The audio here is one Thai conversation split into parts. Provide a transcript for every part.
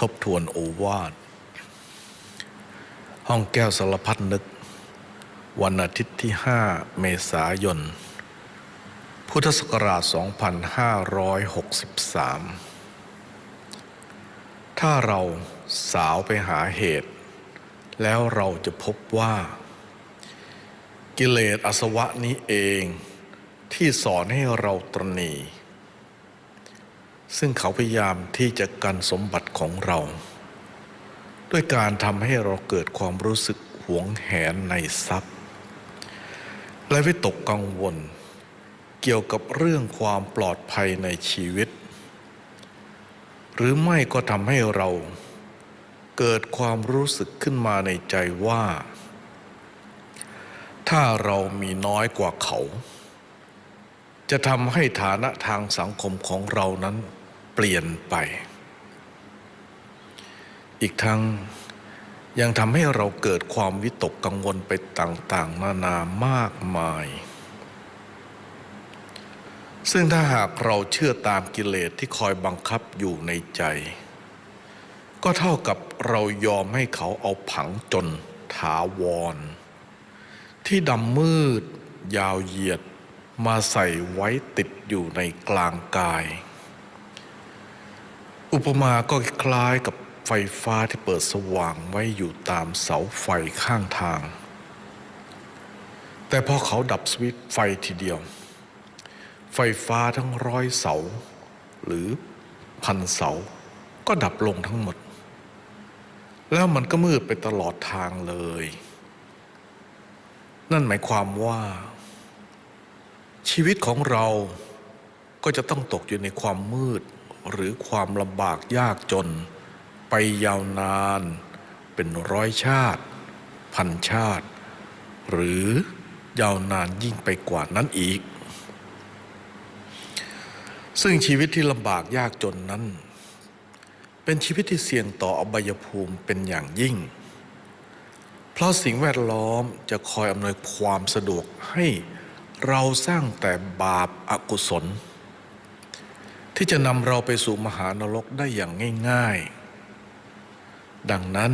ทบทวนโอวาท ห้องแก้วสารพัดนึก วันอาทิตย์ที่ 5 เมษายน พุทธศักราช 2563 ถ้าเราสาวไปหาเหตุ แล้วเราจะพบว่า กิเลสอาสวะนี้เองที่สอนให้เราตรณี ซึ่งเขาพยายามที่จะกันสมบัติของเรา ด้วยการทำให้เราเกิดความรู้สึกหวงแหนในทรัพย์ และวิตกกังวล เกี่ยวกับเรื่องความปลอดภัยในชีวิต หรือไม่ก็ทำให้เรา เกิดความรู้สึกขึ้นมาในใจว่า ถ้าเรามีน้อยกว่าเขาจะทำให้ฐานะทางสังคมของเรานั้น เปลี่ยนไป อีกทั้งยังทำให้เราเกิดความวิตกกังวลไปต่างๆ นานามากมาย ซึ่งถ้าหากเราเชื่อตามกิเลสที่คอยบังคับอยู่ในใจ ก็เท่ากับเรายอมให้เขาเอาผังจนถาวร ที่ดำมืด ยาวเหยียดมาใส่ไว้ติดอยู่ในกลางกาย อุปมาก็คล้ายกับไฟฟ้าที่เปิดสว่างไว้อยู่ตามเสาไฟข้างทาง แต่พอเขาดับสวิตไฟทีเดียว ไฟฟ้าทั้งร้อยเสา หรือพันเสา ก็ดับลงทั้งหมด แล้วมันก็มืดไปตลอดทางเลย นั่นหมายความว่า ชีวิตของเราก็จะต้องตกอยู่ในความมืด หรือความลำบากยากจน ไปยาวนาน เป็นร้อยชาติ พันชาติ หรือยาวนานยิ่งไปกว่านั้นอีก ซึ่งชีวิตที่ลำบากยากจนนั้น เป็นชีวิตที่เสี่ยงต่ออบายภูมิเป็นอย่างยิ่ง เพราะสิ่งแวดล้อมจะคอยอำนวยความสะดวกให้เราสร้างแต่บาปอากุศล ที่จะนำเราไปสู่มหานรกได้อย่างง่าย ๆ ดังนั้น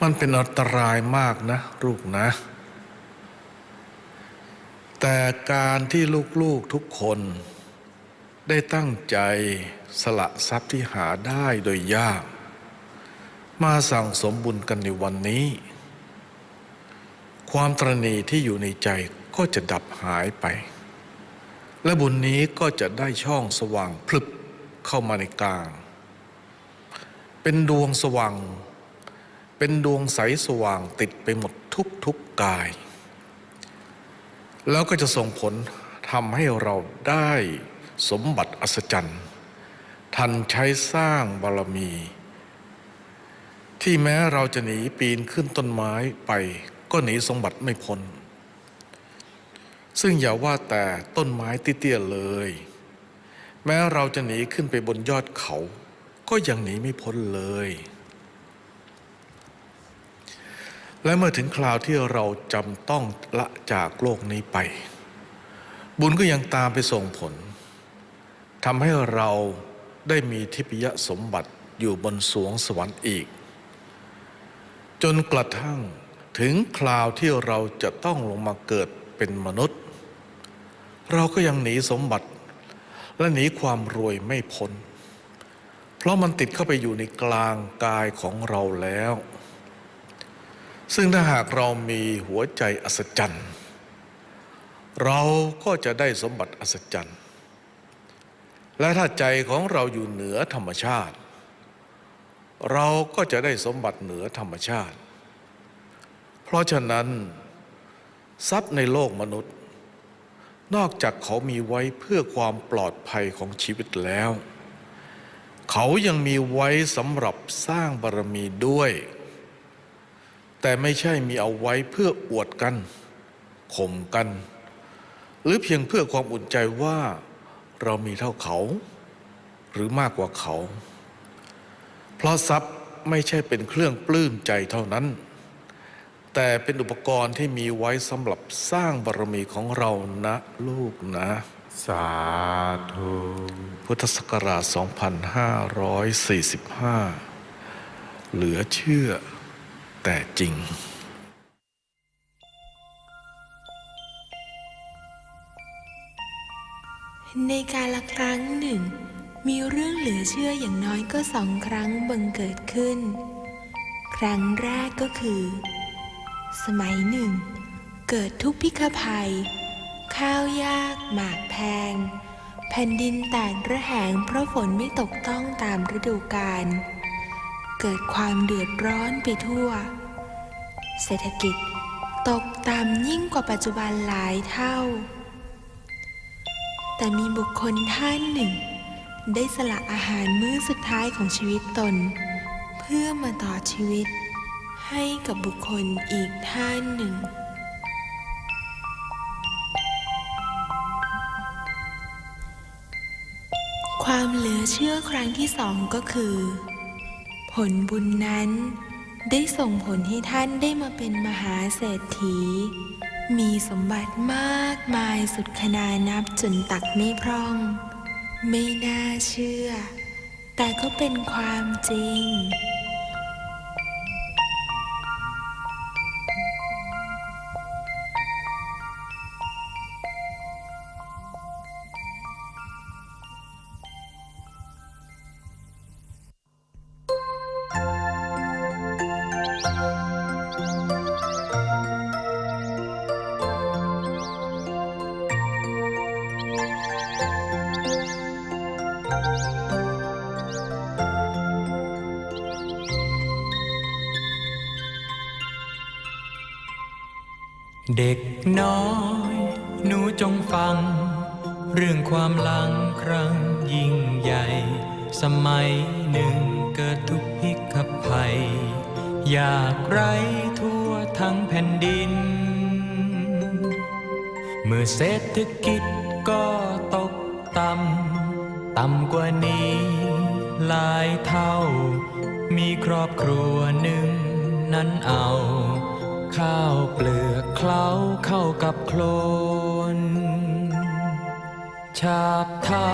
มันเป็นอันตรายมากนะลูกนะ แต่การที่ลูก ๆ ทุกคน ได้ตั้งใจสละทรัพย์ที่หาได้โดยยาก มาสั่งสมบุญกันในวันนี้ ความตรณีที่อยู่ในใจก็จะดับหายไป และบุญนี้ก็จะได้ช่องสว่างพลึบเข้ามาในกลาง เป็นดวงสว่าง เป็นดวงใสสว่างติดไปหมดทุกทุกกาย แล้วก็จะส่งผลทำให้เราได้สมบัติอัศจรรย์ ทันใช้สร้างบารมี ที่แม้เราจะหนีปีนขึ้นต้นไม้ไปก็หนีสมบัติไม่พ้น ซึ่งอย่าว่าแต่ต้นไม้เตี้ยๆเลย แม้เราจะหนีขึ้นไปบนยอดเขา ก็ยังหนีไม่พ้นเลย และเมื่อถึงคราวที่เราจำต้องละจากโลกนี้ไป บุญก็ยังตามไปส่งผลทำให้เราได้มีทิพยสมบัติอยู่บนสวงสวรรค์อีก จนกระทั่งถึงคราวที่เราจะต้องลงมาเกิดเป็นมนุษย์ เราก็ยังหนีสมบัติ และหนีความรวยไม่พ้น เพราะมันติดเข้าไปอยู่ในกลางกายของเราแล้ว ซึ่งถ้าหากเรามีหัวใจอัศจรรย์ เราก็จะได้สมบัติอัศจรรย์ และถ้าใจของเราอยู่เหนือธรรมชาติ เราก็จะได้สมบัติเหนือธรรมชาติ เพราะฉะนั้น ทรัพย์ในโลกมนุษย์ นอกจากเขามีไว้เพื่อความปลอดภัยของชีวิตแล้ว เขายังมีไว้สำหรับสร้างบารมีด้วย แต่ไม่ใช่มีเอาไว้เพื่ออวดกันข่มกัน หรือเพียงเพื่อความอุ่นใจว่าเรามีเท่าเขา หรือมากกว่าเขา เพราะทรัพย์ไม่ใช่เป็นเครื่องปลื้มใจเท่านั้น แต่เป็นอุปกรณ์ที่มีไว้สำหรับสร้างบารมีของเรานะลูกนะ สาธุ พุทธศักราช 2545 เหลือเชื่อแต่จริงในการละครั้งหนึ่ง มีเรื่องเหลือเชื่ออย่างน้อยก็สองครั้งบังเกิดขึ้น ครั้งแรกก็คือ สมัยหนึ่ง เกิดทุกพิฆภัย ข้าวยากหมากแพง แผ่นดินแตกระแหงเพราะฝนไม่ตกต้องตามฤดูกาลเกิดความเดือดร้อนไปทั่ว เศรษฐกิจตกต่ำยิ่งกว่าปัจจุบันหลายเท่า แต่มีบุคคลท่านหนึ่ง ได้สละอาหารมื้อสุดท้ายของชีวิตตน เพื่อมาต่อชีวิต ให้กับบุคคลอีกท่านหนึ่ง ความเหลือเชื่อครั้งที่สองก็คือ ผลบุญนั้นได้ส่งผลให้ท่านได้มาเป็นมหาเศรษฐี มีสมบัติมากมายสุดขนานับจนตักไม่พร่อง ไม่น่าเชื่อ แต่ก็เป็นความจริง เด็กน้อย หนูจงฟัง เรื่องความลังครั้งยิ่งใหญ่ สมัยหนึ่งเกิดทุกพิกภัย อยากไรทั่วทั้งแผ่นดิน เมื่อเศรษฐกิจก็ตกต่ำต่ำกว่านี้หลายเท่า มีครอบครัวหนึ่งนั้นเอา ข้าวเปลือกเคล้าเข้ากับโคลนชาบทา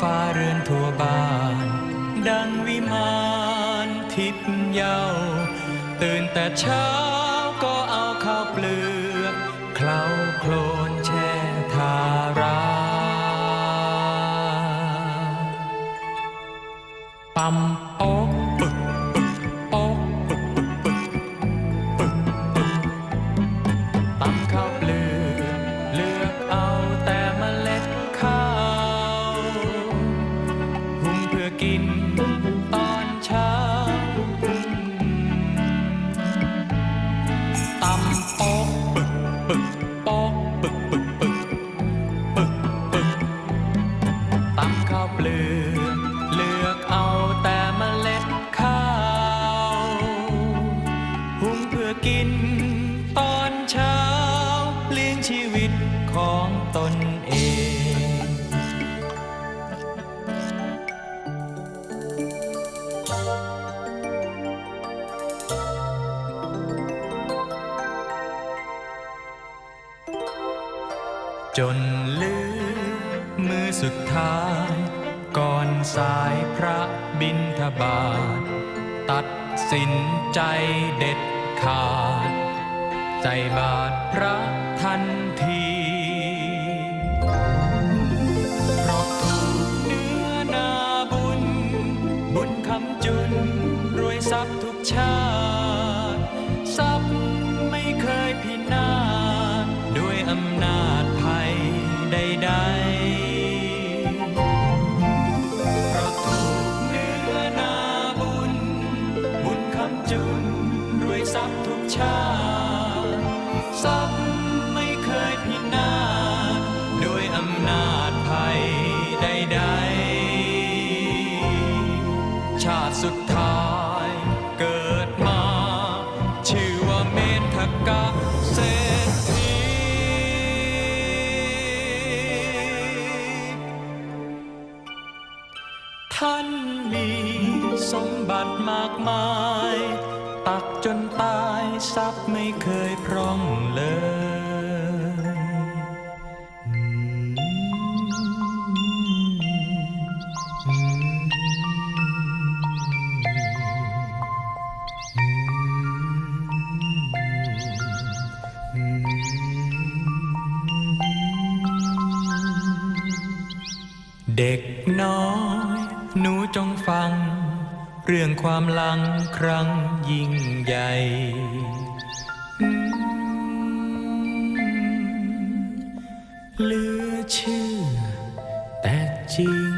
ฟ้าเรือนทั่วบ้าน ดังวิมานทิพย์เยาวตื่นแต่เช้าก็เอาข้าวเปลือกเคล้าโคลน จนลืมมือสุดท้าย ก่อนสายพระบินทบาท ตัดสินใจเด็ดขาด ใจบาทพระทันที กะเส ด็กน้อย หนูจงฟัง เรื่องความหลังครั้งยิ่งใหญ่ เหลือเชื่อแต่จริง